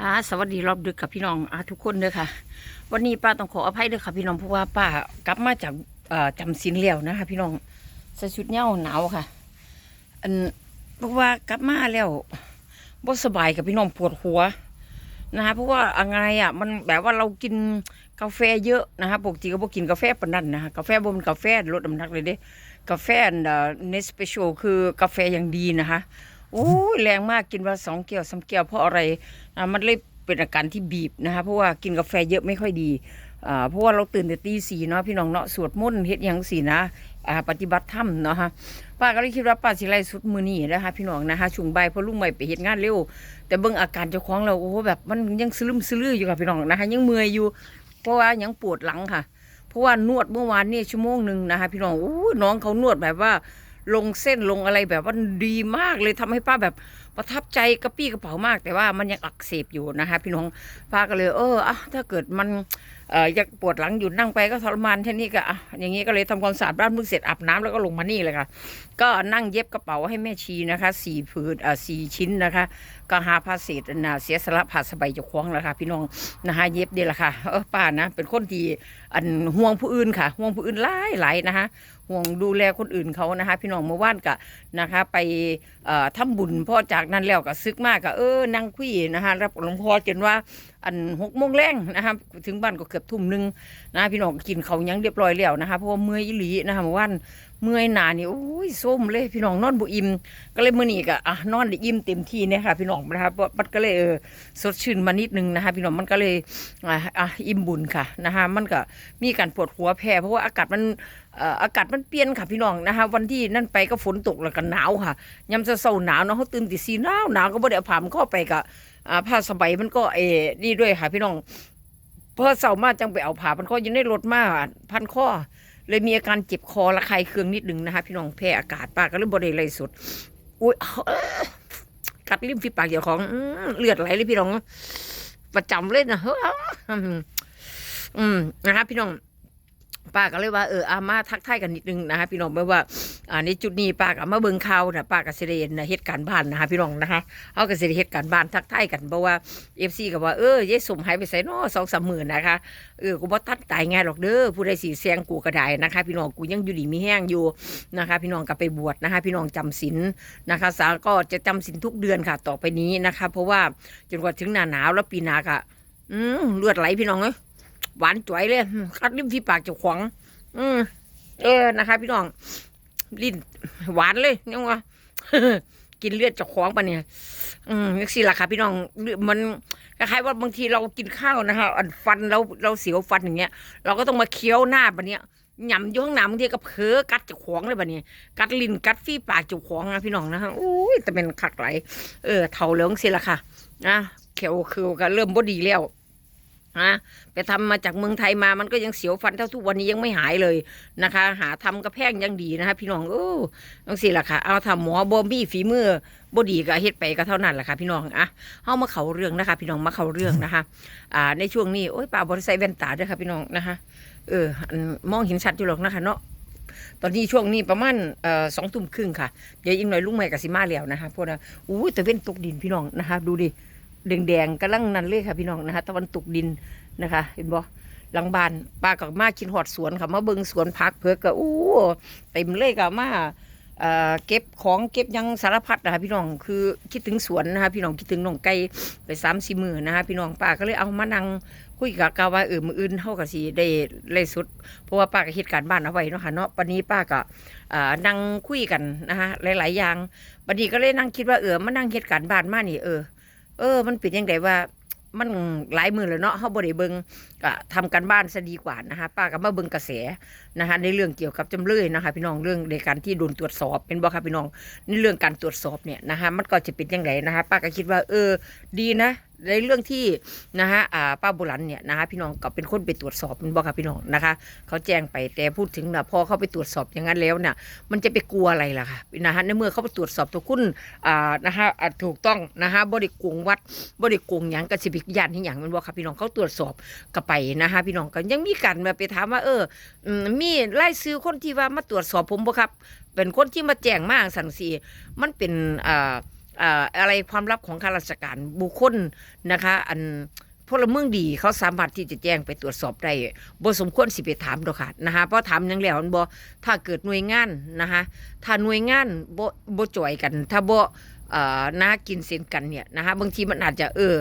อ่าสวัสดีรอบดึกกับพี่น้องอ่าทุกคนเด้อค่ะ วันนี้ป้าต้องขออภัยเด้อค่ะพี่น้องเพราะว่าป้ากลับมาจากเอ่อจำศีลแล้วนะคะ พี่น้องใส่ชุดเหย้าหนาวค่ะ อันเพราะว่ากลับมาแล้วบ่สบายกับพี่น้องปวดหัวนะคะเพราะว่าอะไรอะมันแบบว่าเรากินกาแฟเยอะนะคะปกติก็บ่กินกาแฟปานนั้นนะคะกาแฟบ่เป็นกาแฟลดน้ำหนักเลยเด้กาแฟเนสเปเชียลคือกาแฟอย่างดีนะคะ อ้ยแรงมากกินวันสองแก้วสามแก้วเพราะอะไรอ่ามันเลยเป็นอาการที่บีบนะคะเพราะว่ากินกาแฟเยอะไม่ค่อยดีอ่าเพราะว่าเราตื่นแต่ตีสี่เนาะพี่น้องเนาะสวดมนต์เฮ็ดหยังสีนะอ่าปฏิบัติธรรมเนาะฮะป้าก็เลยคิดว่าป้าสิไล่สุดมือนี่นะคะพี่น้องนะคะช่วงบ่ายเพราะลุงใหม่ไปเฮ็ดงานเร็ว แต่เบิ่งอาการเจ้าของเราโอ้โหแบบมันยังสลืมสลืออยู่ค่ะพี่น้องนะคะยังเมื่อยอยู่ เพราะว่ายังปวดหลังค่ะ เพราะว่านวดเมื่อวานนี่ชั่วโมงหนึ่งนะคะพี่น้องโอ้ยน้องเขานวดแบบว่า ลงเส้นลงอะไรแบบว่าดีมากเลยทำให้ป้าแบบประทับใจกระปี้กระเป๋ามาก แต่ว่ามันยังอักเสบอยู่นะคะพี่น้องป้าก็เลยเอออะถ้าเกิดมันเอ่ออยากปวดหลังหยุดนั่งไปก็ทรมานแค่นี้ก็อะอย่างนี้ก็เลยทำความสะอาดบ้านเพิ่งเสร็จอาบน้ำแล้วก็ลงมานี่เลยค่ะ ก็นั่งเย็บกระเป๋าให้แม่ชีนะคะสี่ผืนอ่าสี่ชิ้นนะคะ ก็หาผ้าเศษนะเสียสละผ้าสบายจะคว้องแล้วค่ะพี่น้องนะคะเย็บเดียละค่ะเออป้านะเป็นคนที่อันห่วงผู้อื่นค่ะห่วงผู้อื่นหลายหลายนะคะห่วงดูแลคนอื่นเขานะคะ พี่น้องเมื่อวานกะนะคะ ไปเอ่อทำบุญพ่อจากนั้นแล้วก็ซึกมากก็เออนั่งคุยนะคะรับหลวงพ่อจนว่าอันหกโมงแรงนะคะถึงบ้านก็เกือบทุ่มหนึ่งนะพี่น้องกินเขายังเรียบร้อยแล้วนะคะเพราะว่าเมื่อยอีหลีนะคะเมื่อวานเมื่อยหนานี่โอ้ยส้มเลยพี่น้องนอนบุอิมก็เลยมื่อนี้ก็อะนอนได้อิ่มเต็มที่เนี่ยค่ะพี่น้องนะคะเพราะมันก็เลยเออสดชื่นมานิดนึงนะคะ พี่น้องมันก็เลยอะอะอิ่มบุญค่ะนะคะมันก็มีการปวดหัวแพ้เพราะว่าอากาศมันเอ่ออากาศมันเปลี่ยนค่ะพี่น้องนะคะวันที่นั่นไปก็ฝนตกแล้วก็หนาวค่ะยามจะเศร้าหนาวเนาะเขาตื่นตีสีหนาวหนาวก็บ่ได้เอาผ้ามันเข้าไปกับอ่าผ้าสบายมันก็เออนี่ด้วยค่ะพี่น้องพอเศร้ามาจังไปเอาผ้าพันคออยู่ในรถมาพันคอ เลยมีอาการเจ็บคอระคายเคืองนิดนึงนะคะพี่น้องแพ้อากาศปากก็เลยบ่ได้เลยสุดอุ้ยกัดริมฝีปากเจ้าของเลือดไหลเลยพี่น้อง ประจำเลยนะเฮ้ยอืมนะคะพี่น้อง ป้าก็เลยว่าเอออามาทักทายกันนิดนึงนะคะพี่น้องไม่ว่าอ่าในจุดนี้ป้าก็มาเบิ่งข่าวนะป้าก็สิได้เห็นนะเหตุการณ์บ้านนะคะพี่น้องนะคะเขาก็สิได้เหตุการณ์บ้านทักทายกันเพราะว่าเอฟซีก็ว่าเออยายสมหายไปใส่นอสองสามหมื่นนะคะเออกูบ่ตัดตายง่ายหรอกเด้อผู้ใดสีแซงกูก็ได้นะคะ พี่น้องกูยังอยู่ดีมีแห้งอยู่นะคะ พี่น้องก็ไปบวชนะคะ พี่น้องจำศีลนะคะ สาก็จะจำศีลทุกเดือนค่ะ ต่อไปนี้นะคะ เพราะว่าจนกว่าถึงหน้าหนาวแล้วปีหน้าก็อืมเลือดไหลพี่น้องเอ้ย หวานจ่วยเลยคัดริมฝีปากเจ้าของ อืมเออนะคะ พี่น้องลิ้นหวานเลยยังว่ากินเลือดเจาของปะเนี่ย อืมนี่สิล่ะค่ะพี่น้องมันคล้ายๆว่าบางทีเรากินข้าวนะคะอันฟันเราเราเสียวฟันอย่างเงี้ย เราก็ต้องมาเคี้ยวหน้าปะเนี่ยหย่ำอยู่ข้างหน้าบางทีก็เผลอกัดเจาของเลยปะเนี่ยกัดลิ้นกัดฟีปากเจาของนะพี่น้องนะคะอุ้ยแต่เป็นขักไหลเออเท่าเหลืองสิล่ะค่ะนะเขียวคือก็เริ่มบ่ดีแล้ว นะไปทำมาจากเมืองไทยมามันก็ยังเสียวฟันเท่าทุกวันนี้ยังไม่หายเลยนะคะ หาทำกระแพงยังดีนะคะ พี่น้องเออต้องสิล่ะค่ะ เอาทำหมอบอมี่ฝีมือบดีก็เฮ็ดไปก็เท่านั้นแหละค่ะ พี่น้องอะเฮามาเขาเรื่องนะคะ พี่น้องมาเขาเรื่องนะคะ อ่า ในช่วงนี้โอ้ยป้าบ่ได้ใส่แว่นตาด้วยค่ะ พี่น้องนะคะ เออมองเห็นชัดอยู่หรอกนะคะเนาะตอนนี้ช่วงนี้ประมาณสองทุ่มครึ่งค่ะเดี๋ยวอีกหน่อยลุงใหม่กับสิมาแล้วนะคะพวกนะอู้แต่เว้นตกดินพี่น้องนะคะ ดูดิ แดงๆกำลังนั่นเลยค่ะพี่น้องนะคะตะวันตกดินนะคะ เห็นบ่หลังบ้านป้ากับมากินหอดสวนค่ะมาเบิงสวนพักเพื่อก็อู้เต็มเลยก็มาเก็บของเก็บยังสารพัดนะคะพี่น้องคือคิดถึงสวนนะคะพี่น้องคิดถึงน้องไก่ไปสามสี่มือนะคะพี่น้องป้าก็เลยเอามานั่งคุยกับกาว่าเออมืออื่นเท่ากับสีได้เลยสุด เพราะว่าป้าก็เหตุการณ์บ้านเอาไว้เนาะค่ะเนาะวันนี้ป้าก็นั่งคุยกันนะคะหลาย ๆ อย่างบัดนี้ก็เลยนั่งคิดว่าเออมานั่งเหตุการณ์บ้านมานี่เออ เออ มันเป็นยังไงว่า มันหลายมือเลยเนาะเขาบ่ได้เบิงก็ทำกันบ้านซะดีกว่านะคะป้าก็มาเบิงกระแสนะคะในเรื่องเกี่ยวกับจำเลยนะคะ พี่น้องเรื่องในการที่โดนตรวจสอบเป็นบ่ค่ะพี่น้องในเรื่องการตรวจสอบเนี่ยนะคะมันก็จะเป็นยังไงนะคะป้าก็คิดว่า เออ ดีนะในเรื่องที่นะคะป้าบุรันเนี่ยนะคะพี่น้องก็เป็นคนไปตรวจสอบเป็นบ่ครับพี่น้องนะคะ เขาแจ้งไปแต่พูดถึงนะพอเขาไปตรวจสอบอย่างนั้นแล้วเนี่ยมันจะไปกลัวอะไรล่ะคะนะคะในเมื่อเขาไปตรวจสอบตัวคุณนะคะถูกต้องนะคะบริกงวัดบริกงหยังกสิบิกยานที่อย่างมันบอกค่ะพี่น้องเขาตรวจสอบก็ไปนะคะพี่น้องก็ยังมีการมาไปถามว่าเออมีไล่ซื้อคนที่ว่ามาตรวจสอบผมบ่ครับ เป็นคนที่มาแจ้งมาสั่งสีมันเป็นอ่า อะไรความลับของข้าราชการบุคคลนะคะ อันพลเมืองดีเขาสามารถที่จะแจ้งไปตรวจสอบได้บ่สมควรสิไปถามดอกค่ะนะคะเพราะถามยังแล้วมันบ่ถ้าเกิดหน่วยงานนะคะถ้าหน่วยงานบ่บ่จ่อยกัน ถ้าบ่เอ่ากินเส้นกันเนี่ยนะคะบางทีมันอาจจะเออ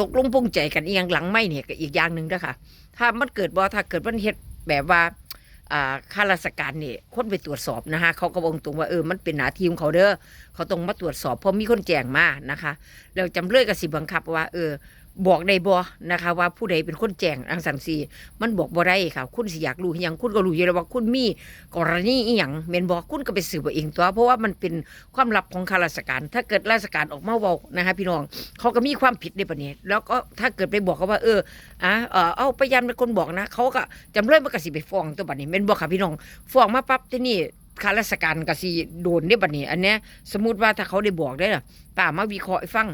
ตกลงปรงใจกันอีหยังหลังไม่เนี่ยก็อีกอย่างหนึ่งด้ค่ะถ้ามันเกิดบ่ถ้าเกิดมันเฮ็ดแบบว่า ข้าราชการเนี่ยคนไปตรวจสอบนะคะเขาก็บอกตรงว่าเออมันเป็นหน้าที่ของเขาเด้อเขาต้องมาตรวจสอบเพราะมีคนแจ้งมานะคะ แล้วจำเลยก็สิบังคับว่า เออ บอกได้บ่นะคะว่าผู้ใดเป็นคนแจ้งอังสันซีมันบอกบ่ได้ค่ะ คุณสิอยากรู้อยังคุณก็รู้อยู่แล้วว่าคุณมีกรณีอีหยังแม่นบ่คุณก็ไปสืบเอาเองตัว เพราะว่ามันเป็นความลับของข้าราชการ ถ้าเกิดราชการออกมาเว้านะคะพี่น้องเขาก็มีความผิดในประเด็นแล้วก็ถ้าเกิดไปบอกเขาว่า เอออะเออเอาพยานเป็นคนบอกนะเขาก็จำเลยมันก็สิไปฟ้องตัวบัดนี้แม่นบ่ค่ะพี่น้องฟ้องมาปั๊บที่นี่ข้าราชการก็สิโดนได้บัดนี้ อันเนี้ยสมมุติว่าถ้าเขาได้บอกได้ล่ะป้ามาวิเคราะห์ให้ฟัง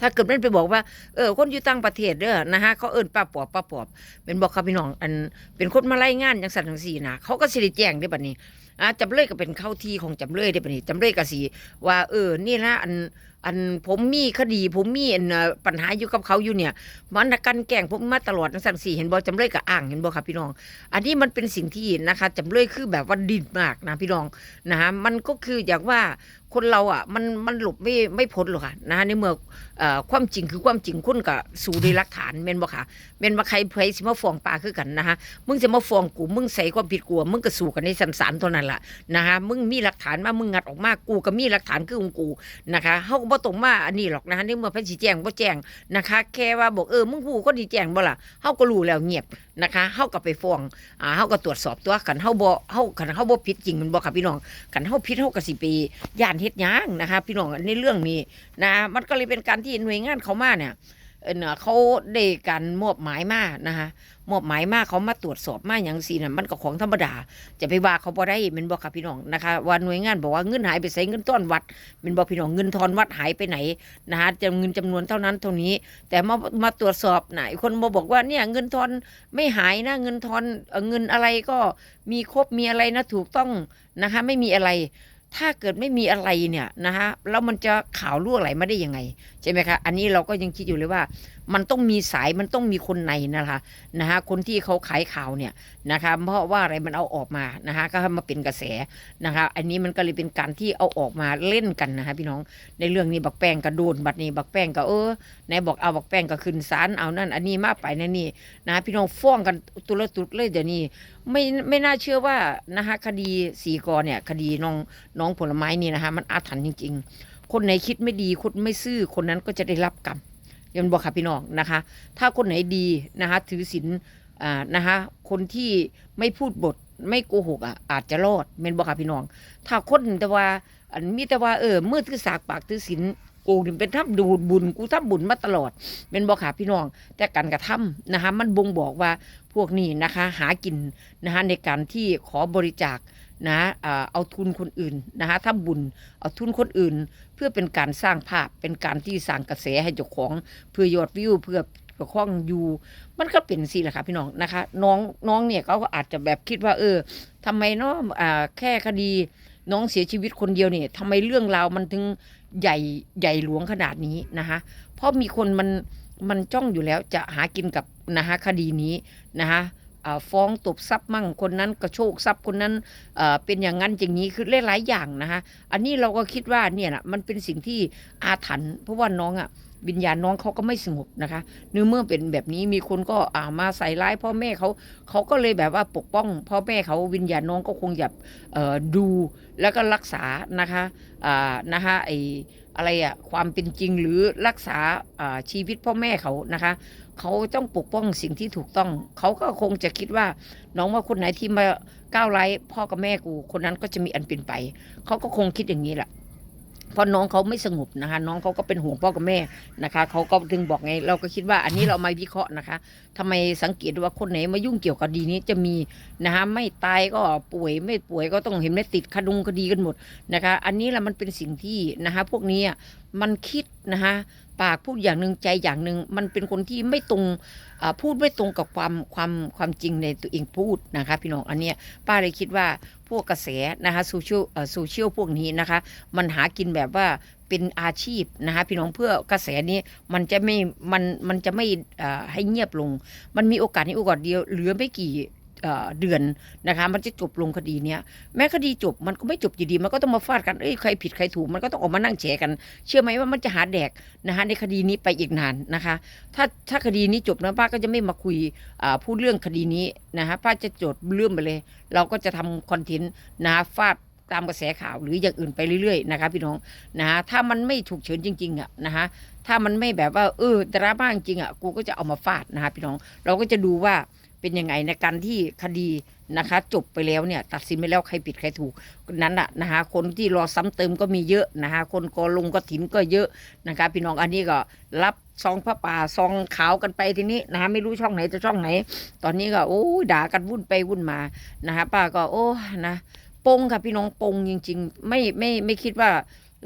ถ้าเกิดมันไปบอกว่าเออคนอยู่ต่างประเทศเด้อนะฮะเขาเอิ้นป้าปอบป้าปอบเป็นบอกครับพี่น้องอันเป็นคนมาไล่งานจังสันจังสี่นะเขาก็สิได้แจ้งได้บัดนี้อะจำเลยก็เป็นเข้าที่ของจำเลยได้บัดนี้จำเลยก็สิว่า เออนี่นะอันอันผมมีคดีผมมีอันปัญหาอยู่กับเขาอยู่เนี่ย มันกันแกล้งผมมาตลอดจังสันสี่เห็นบ่จำเลยก็อ้างเห็นบ่ครับพี่น้อง อันนี้มันเป็นสิ่งที่นะคะจำเลยคือแบบว่าดินมากนะพี่น้องนะฮะมันก็คืออย่างว่า คนเราอะมันมันหลบไม่ไม่พ้นหรอกค่ะนะฮะในเมื่อความจริงคือความจริงคุณก็สู่ด้วยหลักฐานแม่นบ่ค่ะแม่นว่าใครไผสิมาฟ้องปาคือกันนะฮะมึงจะมาฟ้องกูมึงใส่ความผิดกูมึงก็สู้กันในชั้นศาลเท่านั้นล่ะนะฮะมึงมีหลักฐานมามึงงัดออกมากูก็มีหลักฐานคือของกูนะคะเฮาก็บ่ต้องมาอันนี้หรอกนะฮะในเมื่อเพิ่นสิแจ้งบ่แจ้งนะคะ แค่ว่าบอกเออมึงฮู้คนที่แจ้งบ่ล่ะเฮาก็รู้แล้วเงียบนะคะเฮาก็ไปฟ้องอ่าเฮาก็ตรวจสอบตัวกันเฮาบ่เฮาคันเฮาบ่ผิดจริงมันบ่ค่ะพี่น้องคันเฮาผิดเฮาก็สิไปย่านเฮ็ดหยังนะคะ พี่น้องในเรื่องนี้นะมันก็เลยเป็นการที่หน่วยงานเขามาเนี่ย เนาะเขาได้การมอบหมายมานะคะมอบหมายมาเขามาตรวจสอบมาอย่างสีน่ะมันก็ของธรรมดา จะไปว่าเขาบ่ได้แมันบ่ค่ะพี่น้องนะคะว่าหน่วยงานบอกว่าเงินหายไปใส่เงินต้อนวัดแมันบ่พี่น้องเงินทอนวัดหายไปไหนนะคะจำเงินจำนวนเท่านั้นเท่านี้ แต่มามาตรวจสอบไหนคนมาบอกว่าเนี่ยเงินทอนไม่หายนะเงินทอนเงินอะไรก็มีครบมีอะไรนะถูกต้องนะคะไม่มีอะไร ถ้าเกิดไม่มีอะไรเนี่ยนะคะแล้วมันจะข่าวรั่วไหลมาได้ยังไง ใช่ไหมคะ อันนี้เราก็ยังคิดอยู่เลยว่า มันต้องมีสายมันต้องมีคนในนะคะนะคะคนที่เขาขายข่าวเนี่ยนะคะเพราะว่าอะไรมันเอาออกมานะคะก็ให้มาเป็นกระแสนะคะอันนี้มันก็เลยเป็นการที่เอาออกมาเล่นกันนะคะพี่น้องในเรื่องนี้บักแป้งก็โดนบัดนี้บักแป้งก็เออไหนบอกเอาบักแป้งก็ขึ้นศาลเอานั่น อันนี้มาไปนั่นนี่นะะพี่น้องฟ้องกันตุลตุดเลยเดี๋ยวนี้ไม่ไม่น่าเชื่อว่านะคะคดีสีกอเนี่ยคดีน้องน้องผลไม้นี่นะคะมันอาถรรพ์จริง ๆ คนไหนคิดไม่ดีคนไม่ซื่อคนนั้นก็จะได้รับกรรม ยันบอกค่ะพี่น้องนะคะ ถ้าคนไหนดีนะคะ ถือศีลอ่านะคะ คนที่ไม่พูดบทไม่โกหกอะอาจจะรอดเมนบอกค่ะพี่น้อง ถ้าคนแต่ว่าอันมีแต่ว่าเออมือถือสากปากถือศีลกูนี่เป็นทับดูบุญกูทับบุญมาตลอดเป็นบอกค่ะพี่น้อง แต่การกระทำนะคะ มันบ่งบอกว่าพวกนี้นะคะ หากินนะคะในการที่ขอบริจาค นะเอาทุนคนอื่นนะคะทำบุญเอาทุนคนอื่น เพื่อเป็นการสร้างภาพเป็นการที่สร้างกระแสให้เจ้าของเพื่อยอดวิวเพื่อเพื่อข้องอยู่ มันก็เป็นสิแหละค่ะพี่น้องนะคะ น้องน้องเนี่ยเขาก็อาจจะแบบคิดว่า เออทำไมเนาะแค่คดีน้องเสียชีวิตคนเดียวเนี่ยทำไมเรื่องราวมันถึงใหญ่ใหญ่หลวงขนาดนี้นะคะ เพราะมีคนมันมันจ้องอยู่แล้วจะหากินกับนะคะคดีนี้นะคะ ฟ้องตบทรัพย์มั่งคนนั้นกระโชกทรัพย์คนนั้นเเป็นอย่างนั้นอย่างนี้คือหลายๆอย่างนะคะอันนี้เราก็คิดว่าเนี่ยนะมันเป็นสิ่งที่อาถรรพ์เพราะว่าน้องอะวิญญาณน้องเขาก็ไม่สงบนะคะเนื่อเมื่อเป็นแบบนี้มีคนก็อ่ามาใส่ร้ายพ่อแม่เขาเขาก็เลยแบบว่าปกป้องพ่อแม่เขาวิญญาณน้องก็คงอยากดูแล้วก็รักษานะคะอ่านะคะไออะไรอะความเป็นจริงหรือรักษาชีวิตพ่อแม่เขานะคะ เขาต้องปกป้องสิ่งที่ถูกต้อง เขาก็คงจะคิดว่า น้องว่าคนไหนที่มาก้าวไร้พ่อกับแม่กู คนนั้นก็จะมีอันเป็นไป เขาก็คงคิดอย่างนี้แหละเพราะน้องเขาไม่สงบนะคะ น้องเขาก็เป็นห่วงพ่อกับแม่นะคะเขาก็ถึงบอกไง เราก็คิดว่าอันนี้เรามาวิเคราะห์นะคะทำไมสังเกตว่าคนไหนมายุ่งเกี่ยวกับดีนี้จะมีนะคะไม่ตายก็ป่วยไม่ป่วยก็ต้องเห็นไหมติดคดุงคดีกันหมดนะคะ อันนี้แหละมันเป็นสิ่งที่นะคะ พวกนี้อะมันคิดนะคะ ปากพูดอย่างหนึ่งใจอย่างหนึ่งมันเป็นคนที่ไม่ตรงพูดไม่ตรงกับความความความจริงในตัวเองพูดนะคะ พี่น้องอันเนี้ยป้าเลยคิดว่าพวกกระแสนะคะโซเชียลโซเชียลพวกนี้นะคะ มันหากินแบบว่าเป็นอาชีพนะคะพี่น้องเพื่อกระแสนี้มันจะไม่มันมันจะไม่ให้เงียบลง มันมีโอกาสนี้โอกาสเดียวเหลือไม่กี่ เดือนนะคะ มันจะจบลงคดีเนี้ยแม้คดีจบมันก็ไม่จบอยู่ดี มันก็ต้องมาฟาดกันเอ้ยใครผิดใครถูกมันก็ต้องออกมานั่งแฉกัน เชื่อไหมว่ามันจะหาแดกนะคะในคดีนี้ไปอีกนานนะคะ ถ้าถ้าคดีนี้จบนะป้าก็จะไม่มาคุยพูดเรื่องคดีนี้นะคะป้าจะจดเรื่องไปเลย เราก็จะทำคอนเทนต์นะฟาดตามกระแสข่าวหรืออย่างอื่นไปเรื่อยๆนะคะพี่น้องนะคะถ้ามันไม่ถูกเฉินจริงๆอะนะคะถ้ามันไม่แบบว่าเออดราม่าจริงอะกูก็จะเอามาฟาดนะคะพี่น้อง เราก็จะดูว่า เป็นยังไงในการที่คดีนะคะ จบไปแล้วเนี่ย ตัดสินไปแล้วใครผิดใครถูกนั้นอะนะคะคนที่รอซ้ำเติมก็มีเยอะนะคะคนกอลงก็ถินก็เยอะนะคะ พี่น้องอันนี้ก็รับซองพระป่าซองขาวกันไปทีนี้นะคะไม่รู้ช่องไหนจะช่องไหน ตอนนี้ก็โอ้ด่ากันวุ่นไปวุ่นมานะคะป้าก็โอ้นะปงค่ะพี่น้องปงจริง ๆ ไม่ไม่ไม่คิดว่า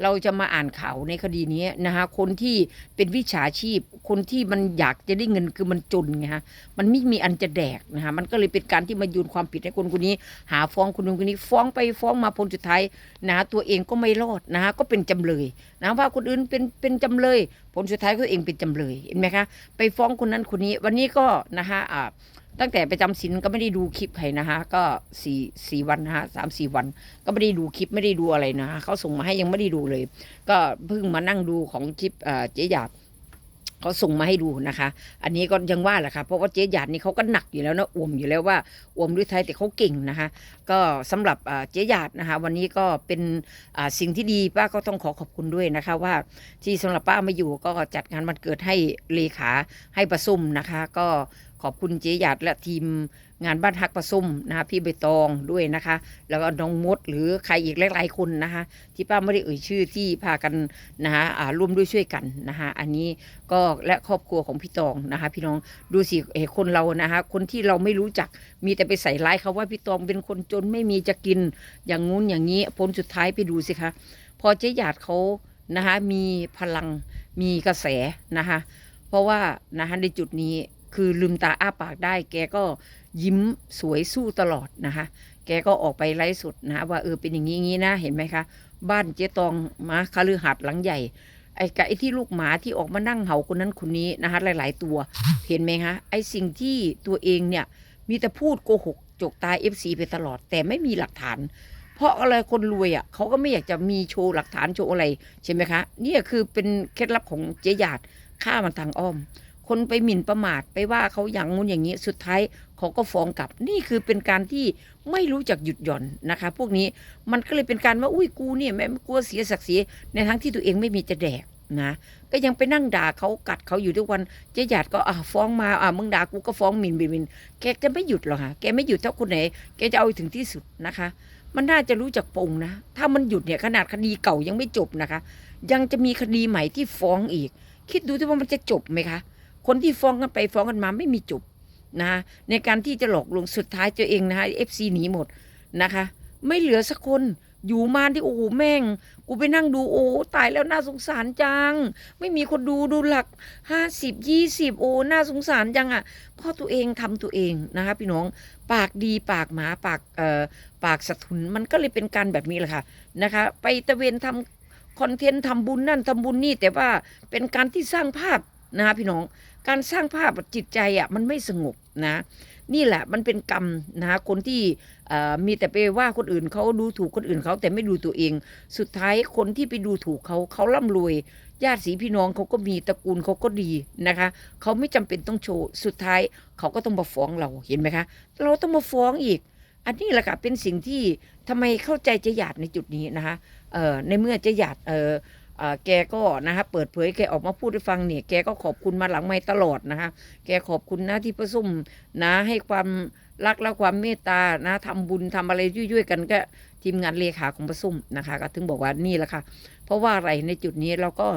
เราจะมาอ่านข่าวในคดีนี้นะคะคนที่เป็นวิชาชีพ คนที่มันอยากจะได้เงินคือมันจนไงฮะมันไม่มีอันจะแดกนะคะมันก็เลยเป็นการที่มาโยนความผิดให้คนคนนี้ หาฟ้องคนนู้นคนนี้ ฟ้องไปฟ้องมาผลสุดท้ายนะตัวเองก็ไม่รอดนะคะก็เป็นจำเลยนะว่าคนอื่นเป็นเป็นจำเลยผลสุดท้ายตัวเองเป็นจำเลยเห็นไหมคะไปฟ้องคนนั้นคนนี้ วันนี้ก็นะคะอ่า ตั้งแต่ไปจำศีลก็ไม่ได้ดูคลิปใครนะคะก็สี่สี่วันนะคะสามสี่วัน ก็ไม่ได้ดูคลิปไม่ได้ดูอะไรนะคะเขาส่งมาให้ยังไม่ได้ดูเลย ก็เพิ่งมานั่งดูของคลิปเอ่อเจ๊หยาดเขาส่งมาให้ดูนะคะ อันนี้ก็ยังว่าแหละค่ะเพราะว่าเจ๊หยาดนี่เขาก็หนักอยู่แล้วนะอวมอยู่แล้วว่าอวมด้วยไทยแต่เขาเก่งนะคะ ก็สำหรับเจ๊หยาดนะคะ วันนี้ก็เป็นสิ่งที่ดีป้าก็ต้องขอขอบคุณด้วยนะคะ ว่าที่สำหรับป้าไม่อยู่ก็จัดงานวันเกิดให้เลขาให้ประซุ่มนะคะ ก็ขอบคุณเจ๊หยาดและทีมงานบ้านฮักประซุ่มนะคะพี่ใบตองด้วยนะคะ แล้วก็น้องมดหรือใครอีกหลายๆคนนะคะ ที่ป้าไม่ได้เอ่ยชื่อที่พากันนะคะร่วมด้วยช่วยกันนะคะอันนี้ก็และครอบครัวของพี่ตองนะคะ พี่น้องดูสิเอ่อคนเรานะคะ คนที่เราไม่รู้จักมีแต่ไปใส่ร้ายเขาว่าพี่ตองเป็นคนจนไม่มีจะกินอย่างงู้นอย่างนี้ผลสุดท้ายไปดูสิคะพอเจ๊หยาดเขานะคะมีพลังมีกระแสนะคะเพราะว่านะคะในจุดนี้ คือลืมตาอ้าปากได้ แกก็ยิ้มสวยสู้ตลอดนะคะ แกก็ออกไปไลฟ์สดนะว่าเออเป็นอย่างนี้งนี้นะเห็นไหมคะ บ้านเจ๊ตองมาคฤหาสน์หลังใหญ่ไอ้กับไอ้ที่ลูกหมาที่ออกมานั่งเห่าคนนั้นคนนี้นะคะหลาย ๆ ตัวเห็นไหมคะไอ้สิ่งที่ตัวเองเนี่ยมีแต่พูดโกหกจกตายเอฟซีไปตลอด แต่ไม่มีหลักฐาน เพราะอะไรคนรวยอะเขาก็ไม่อยากจะมีโชว์หลักฐานโชว์อะไรใช่ไหมคะเนี่ยคือเป็นเคล็ดลับของเจ๊หยาดฆ่ามันทางอ้อม คนไปหมิ่นประมาทไปว่าเขาอย่างงู้นอย่างนี้สุดท้ายเขาก็ฟ้องกลับ นี่คือเป็นการที่ไม่รู้จักหยุดหย่อนนะคะ พวกนี้มันก็เลยเป็นการว่าอุ้ยกูเนี่ยแม่กลัวเสียศักดิ์ศรีในทั้งที่ตัวเองไม่มีจะแดกนะก็ยังไปนั่งด่าเขากัดเขาอยู่ทุกวันเจ๊หยาดก็อะฟ้องมาอะมึงด่ากูก็ฟ้องหมิ่นบินบินแกจะไม่หยุดหรอกค่ะแกไม่หยุดถ้าคนไหนแกจะเอาถึงที่สุดนะคะ มันน่าจะรู้จักปงนะ ถ้ามันหยุดเนี่ยขนาดคดีเก่ายังไม่จบนะคะ ยังจะมีคดีใหม่ที่ฟ้องอีก คิดดูที่ว่ามันจะจบไหมคะ คนที่ฟ้องกันไปฟ้องกันมาไม่มีจบนะคะในการที่จะหลอกลวงสุดท้ายตัวเองนะคะเอฟซีหนีหมดนะคะ ไม่เหลือสักคนอยู่มาที่โอ้โหแม่ง กูไปนั่งดูโอ้ตายแล้วน่าสงสารจัง ไม่มีคนดูดูหลักห้าสิบยี่สิบโอ้น่าสงสารจังอะ่ะพ่อตัวเองทำตัวเองนะคะพี่น้องปากดีปากหมาปากเอ่อปากสะทุนมันก็เลยเป็นการแบบนี้แหละค่ะนะคะ ไปตะเวนทำคอนเทนต์ทำบุญนั่นทำบุญนี่แต่ว่าเป็นการที่สร้างภาพ นะคะพี่น้องการสร้างภาพจิตใจอะมันไม่สงบนะนี่แหละมันเป็นกรรมนะคนที่มีแต่ไปว่าคนอื่นเขาดูถูกคนอื่นเขาแต่ไม่ดูตัวเอง สุดท้ายคนที่ไปดูถูกเขาเขาร่ำรวยญาติสีพี่น้องเขาก็มีตระกูลเขาก็ดีนะคะเขาไม่จำเป็นต้องโชว์สุดท้ายเขาก็ต้องมาฟ้องเราเห็นไหมคะ เราต้องมาฟ้องอีก อันนี้แหละค่ะเป็นสิ่งที่ทำไมเข้าใจเจะหยาดในจุดนี้นะคะในเมื่อเจะหยาดเอ แกก็นะคะเปิดเผยแกออกมาพูดให้ฟังเนี่ยแกก็ขอบคุณมาหลังไม่ตลอดนะคะ แกขอบคุณนะที่พระสุ่มนะให้ความรักและความเมตตานะทำบุญทำอะไรยุ่ยๆกันก็ทีมงานเลขาของพระสุ่มนะคะ ก็ถึงบอกว่านี่แหละค่ะ เพราะว่าอะไรในจุดนี้เราก็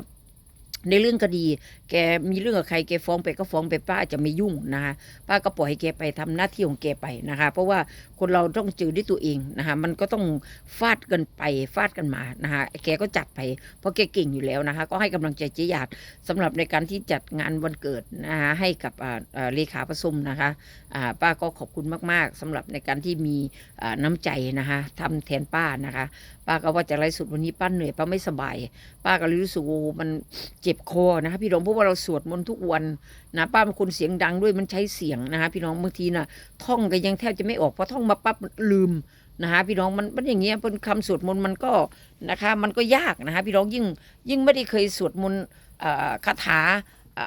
ในเรื่องคดี แกมีเรื่องกับใครแกฟ้องไปก็ฟ้องไปป้าจะไม่ยุ่งนะคะป้าก็ปล่อยให้แกไปทำหน้าที่ของแกไปนะคะ เพราะว่าคนเราต้องเจอด้วยตัวเองนะคะมันก็ต้องฟาดกันไปฟาดกันมานะคะแกก็จัดไป เพราะแกเก่งอยู่แล้วนะคะ ก็ให้กำลังใจเจียาดสำหรับในการที่จัดงานวันเกิดนะคะให้กับเลขาประสมนะคะป้าก็ขอบคุณมาก ๆสำหรับในการที่มีน้ำใจนะคะทำแทนป้านะคะ ป้าก็ว่าจะไลฟ์สดวันนี้ป้าเหนื่อยป้าไม่สบาย ป้าก็เลยรู้สึกโอ้มันเจ็บคอนะคะพี่น้องเพราะว่าเราสวดมนต์ทุกวันนะป้าเป็นคนเสียงดังด้วยมันใช้เสียงนะคะพี่น้องบางทีน่ะท่องก็ยังแทบจะไม่ออกพอท่องมาปั๊บลืมนะคะพี่น้องมันมันอย่างเงี้ยเป็นคำสวดมนต์มันก็นะคะมันก็ยากนะคะพี่น้องยิ่งยิ่งไม่ได้เคยสวดมนต์คาถา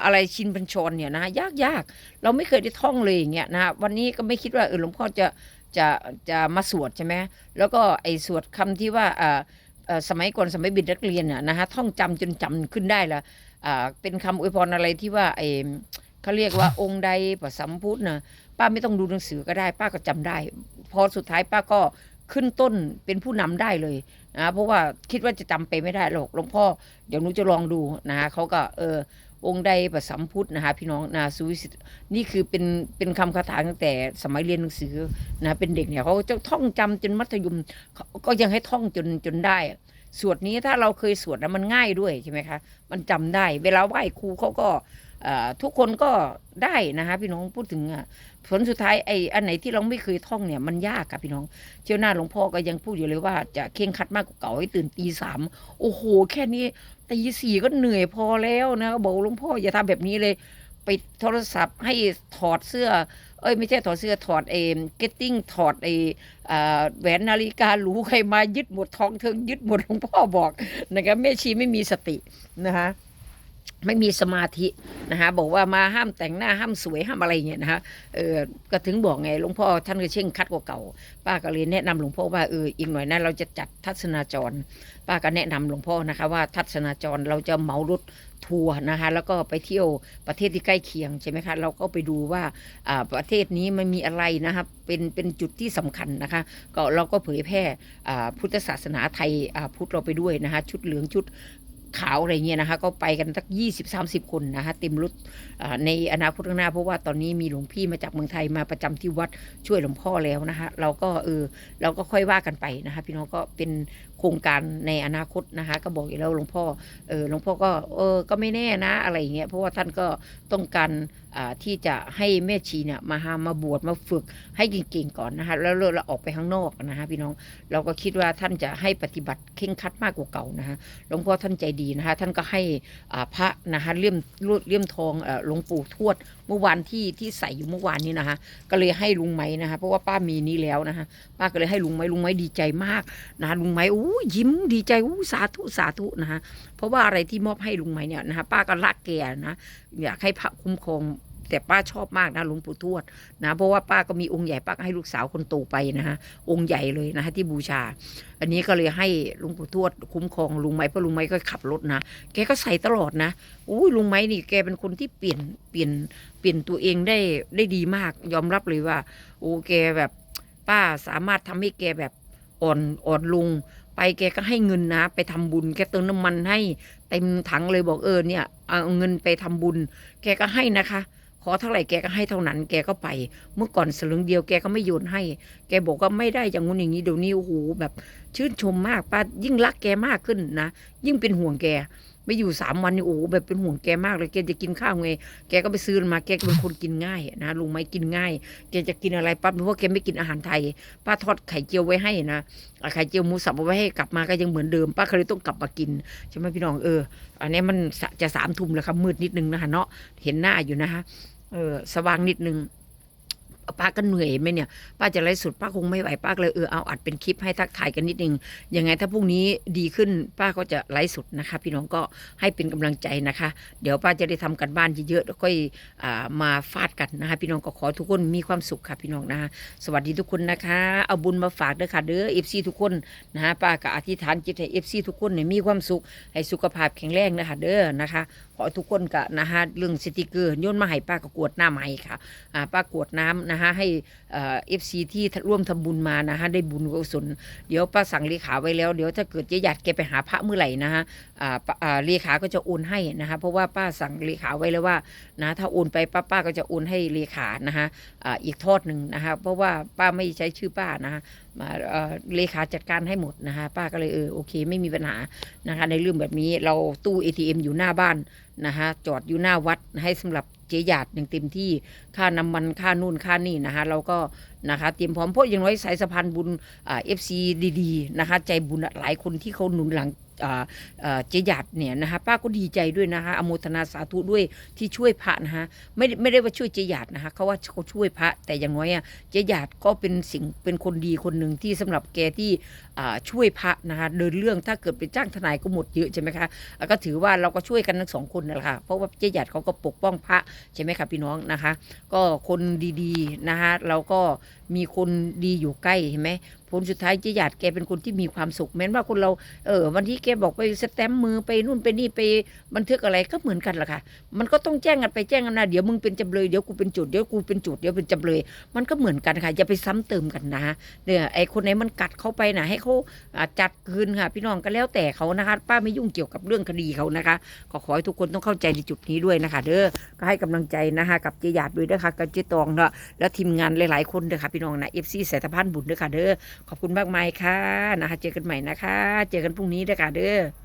อะไรชินบัญชรเนี่ยนะยากยากเราไม่เคยได้ท่องเลยอย่างเงี้ยนะวันนี้ก็ไม่คิดว่าเออหลวงพ่อจะ จะจะมาสวดใช่ไหมแล้วก็ไอ้สวดคำที่ว่าเอ่อเอ่อสมัยก่อนสมัยบิดนักเรียนน่ะนะฮะท่องจำจนจำขึ้นได้ละอ่าเป็นคำอวยพรอะไรที่ว่าไอ้เขาเรียกว่าองค์ใดประสัมพุทธนะป้าไม่ต้องดูหนังสือก็ได้ ป้าก็จำได้ พอสุดท้ายป้าก็ขึ้นต้นเป็นผู้นำได้เลยนะเพราะว่าคิดว่าจะจำไปไม่ได้หรอกหลวงพ่อเดี๋ยวหนูจะลองดูนะฮะเขาก็เออ องค์ใดประสัมพุทธนะคะพี่น้องนะสุวิสิทธิ์นี่คือเป็นเป็นคำคาถาตั้งแต่สมัยเรียนหนังสือนะเป็นเด็กเนี่ยเขาจะท่องจำจนมัธยมเขาก็ยังให้ท่องจนจนได้สวดนี้ถ้าเราเคยสวดนะมันง่ายด้วยใช่ไหมคะ มันจำได้ เวลาไหว้ครูเขาก็ทุกคนก็ได้นะคะพี่น้องพูดถึงผลสุดท้ายไอ้อันไหนที่เราไม่เคยท่องเนี่ยมันยากค่ะพี่น้องเที่ยวหน้าหลวงพ่อก็ยังพูดอยู่เลยว่าจะเข่งคัดมากกว่าเก่าให้ตื่นตีสามโอ้โห แค่นี้ ตีสี่ก็เหนื่อยพอแล้วนะบอกหลวงพ่ออย่าทำแบบนี้เลย ไปโทรศัพท์ให้ถอดเสื้อ เอ้ยไม่ใช่ถอดเสื้อถอดเอเกตติ้งถอดไอแหวนนาฬิกาหรูใครมายึดหมดทองเทิงยึดหมดหลวงพ่อบอกนะครับแม่ชีไม่มีสตินะคะไม่มีสมาธินะคะบอกว่ามาห้ามแต่งหน้าห้ามสวยห้ามอะไรเงี้ยนะคะเออก็ถึงบอกไงหลวงพ่อท่านก็เช่งคัดกว่าเก่า ป้าก็เลยแนะนำหลวงพ่อว่าเอออีกหน่อยนะเราจะจัดทัศนาจร ป้าก็แนะนำหลวงพ่อนะคะว่าทัศนาจรเราจะเหมารถทัวร์นะคะแล้วก็ไปเที่ยวประเทศที่ใกล้เคียงใช่ไหมคะเราก็ไปดูว่าประเทศนี้มันมีอะไรนะครับเป็นเป็นจุดที่สำคัญนะคะก็เราก็เผยแพร่พุทธศาสนาไทยพุทธเราไปด้วยนะคะชุดเหลืองชุดขาวอะไรเงี้ยนะคะก็ไปกันสักยี่สิบสามสิบคนนะคะเต็มรถในอนาคตข้างหน้าเพราะว่าตอนนี้มีหลวงพี่มาจากเมืองไทยมาประจำที่วัดช่วยหลวงพ่อแล้วนะคะเราก็เออเราก็ค่อยว่ากันไปนะคะพี่น้องก็เป็น โครงการในอนาคตนะคะ ก็บอกอยู่แล้วหลวงพ่อเออหลวงพ่อก็เออก็ไม่แน่นะอะไรอย่างเงี้ยเพราะว่าท่านก็ต้องการอ่าที่จะให้แม่ชีเนี่ยมาหามาบวชมาฝึกให้เก่งๆก่อนนะคะแล้วเราออกไปข้างนอกนะคะพี่น้องเราก็คิดว่าท่านจะให้ปฏิบัติเข่งคัดมากกว่าเก่านะคะหลวงพ่อท่านใจดีนะคะท่านก็ให้อ่าพระนะคะเลี่ยมเลี่ยมทองเอ่อหลวงปู่ทวด มื่อวานที่ที่ใส่อยู่เมื่อวานนี้นะคะก็เลยให้ลุงไม้นะคะเพราะว่าป้ามีนี้แล้วนะคะป้าก็เลยให้ลุงไม้ลุงไม้ดีใจมากนะคะลุงไม้อู้ยิ้มดีใจอู้สาธุสาธุนะคะเพราะว่าอะไรที่มอบให้ลุงไม้เนี่ยนะคะป้าก็รักแกนะอยากให้พระคุ้มครอง แต่ป้าชอบมากนะหลวงปู่ทวดนะเพราะว่าป้าก็มีองค์ใหญ่ป้าก็ให้ลูกสาวคนโตไปนะคะองค์ใหญ่เลยนะคะที่บูชา อันนี้ก็เลยให้หลุงปู่ทวดคุ้มครองลุงไม้เพราะลุงไม้ก็ขับรถนะแกก็ใส่ตลอดนะอุ้ยลุงไม้นี่แกเป็นคนที่เปลี่ยนเปลี่ยนเปลี่ยนตัวเองได้ได้ดีมาก ยอมรับเลยว่า โอ้แกแบบป้าสามารถทำให้แกแบบอ่อนอ่อนลงไปแกก็ให้เงินนะ ไปทำบุญแกเติมน้ำมันให้เต็มถังเลยบอกเออเนี่ยเอาเงินไปทำบุญ แกก็ให้นะคะ ขอเท่าไหร่แกก็ให้เท่านั้น แกก็ไป เมื่อก่อนสลึงเดียวแกก็ไม่โยนให้ แกบอกว่าไม่ได้อย่างงู้นอย่างนี้เดี๋ยวนี้โอ้โหแบบชื่นชมมากป้ายิ่งรักแกมากขึ้นนะ ยิ่งเป็นห่วงแกไม่อยู่สามวันนี่โอ้โหแบบเป็นห่วงแกมากเลยแกจะกินข้าวไงแกก็ไปซื้อมาแกก็เป็นคนกินง่ายนะลุงไม้กินง่าย แกจะกินอะไรปั๊บเพราะว่าแกไม่กินอาหารไทย ป้าทอดไข่เจียวไว้ให้นะไข่เจียวหมูสับเอาไว้ให้กลับมาก็ยังเหมือนเดิม ป้าก็เลยต้องกลับมากินใช่ไหมพี่น้องเออ อันนี้มันจะสามทุ่มแล้วครับมืดนิดนึงนะคะเนาะเห็นหน้าอยู่นะคะ เออสว่างนิดนึงป้าก็เหนื่อยไหมเนี่ยป้าจะไลฟ์สดป้าคงไม่ไหวป้าเลยเออเอาอัดเป็นคลิปให้ทักทายกันนิดนึงยังไงถ้าพรุ่งนี้ดีขึ้นป้าก็จะไลฟ์สดนะคะ พี่น้องก็ให้เป็นกำลังใจนะคะ เดี๋ยวป้าจะได้ทำกันบ้านเยอะๆแล้วค่อยมาฟาดกันนะคะ พี่น้องก็ขอทุกคนมีความสุขค่ะพี่น้องนะคะสวัสดีทุกคนนะคะ เอาบุญมาฝากเด้อค่ะเด้อเอฟซีทุกคนนะคะป้าก็อธิษฐานจิตให้เอฟซีทุกคนเนี่ยมีความสุขให้สุขภาพแข็งแรงนะคะเด้อนะคะขอทุกคนก็นะคะเรื่องสติกเกอร์โยนมาให้ป้าก็กวดหน้าใหม่ค่ะอ่าป้ากวดน้ำนะคะให้เอฟซีที่ร่วมทำบุญมานะคะได้บุญกุศลเดี๋ยวป้าสั่งเลขาไว้แล้วเดี๋ยวถ้าเกิดเจ๊หยัดแกไปหาพระเมื่อไหร่นะคะอ่าอ่าเลขาก็จะโอนให้นะคะเพราะว่าป้าสั่งเลขาไว้แล้วว่านะถ้าโอนไปป้าป้าก็จะโอนให้เลขานะคะอ่าอีกทอดหนึ่งนะคะเพราะว่าป้าไม่ใช้ชื่อป้านะคะ เอ่อเลขาจัดการให้หมดนะคะป้าก็เลยเออโอเคไม่มีปัญหานะคะในเรื่องแบบนี้เราตู้ ATM อยู่หน้าบ้านนะคะจอดอยู่หน้าวัดให้สำหรับเจหยาดอย่างเต็มที่ค่าน้ำมันค่านู่นค่านี่นะคะเราก็นะคะเตรียมพร้อมเพราะอย่างน้อยสายสะพานบุญเอฟซีดีๆนะคะใจบุญหลายคนที่เขาหนุนหลัง เจหยัดเนี่ยนะคะป้าก็ดีใจด้วยนะคะอโมทนาสาธุด้วยที่ช่วยพระนะคะไม่ไม่ได้ว่าช่วยเจหยัดนะคะเขาว่าเขาช่วยพระแต่อย่างน้อยอะเจหยัดก็เป็นสิ่งเป็นคนดีคนหนึ่งที่สำหรับแกที่ช่วยพระนะคะเดินเรื่องถ้าเกิดไปจ้างทนายก็หมดเยอะใช่ไหมคะแล้วก็ถือว่าเราก็ช่วยกันทั้งสองคนนั่นแหละค่ะเพราะว่าเจ๊หยัดเขาก็ปกป้องพระใช่ไหมคะพี่น้องนะคะ ก็คนดีๆนะคะเราก็มีคนดีอยู่ใกล้เห็นไหมผลสุดท้ายเจ๊หยัดแกเป็นคนที่มีความสุขแม้ว่าคนเราเออวันที่แกบอกไปสแตมป์มือไปนู่นไปนี่ไปบันทึกอะไรก็เหมือนกันแหละค่ะ มันก็ต้องแจ้งกันไปแจ้งกันนะเดี๋ยวมึงเป็นจำเลยเดี๋ยวกูเป็นจุดเดี๋ยวกูเป็นจุดเดี๋ยวเป็นจำเลย มันก็เหมือนกันค่ะอย่าไปซ้ำเติมกันนะเนี่ยไอคนไหนมันกัดเข้าไปนะให้เขาจัดคืนค่ะ พี่น้องก็แล้วแต่เขานะคะ ป้าไม่ยุ่งเกี่ยวกับเรื่องคดีเขานะคะก็ขอให้ทุกคนต้องเข้าใจในจุดนี้ด้วยนะคะ เด้อก็ให้กำลังใจนะคะกับเจหยาดด้วยนะคะกับเจตองเนาะแล้วทีมงานหลาย ๆ คนเด้อค่ะพี่น้องนะเอฟซีสายตะพันบุญเด้อค่ะเด้อขอบคุณมากมายค่ะนะคะ เจอกันใหม่นะคะ เจอกันพรุ่งนี้เด้อค่ะเด้อ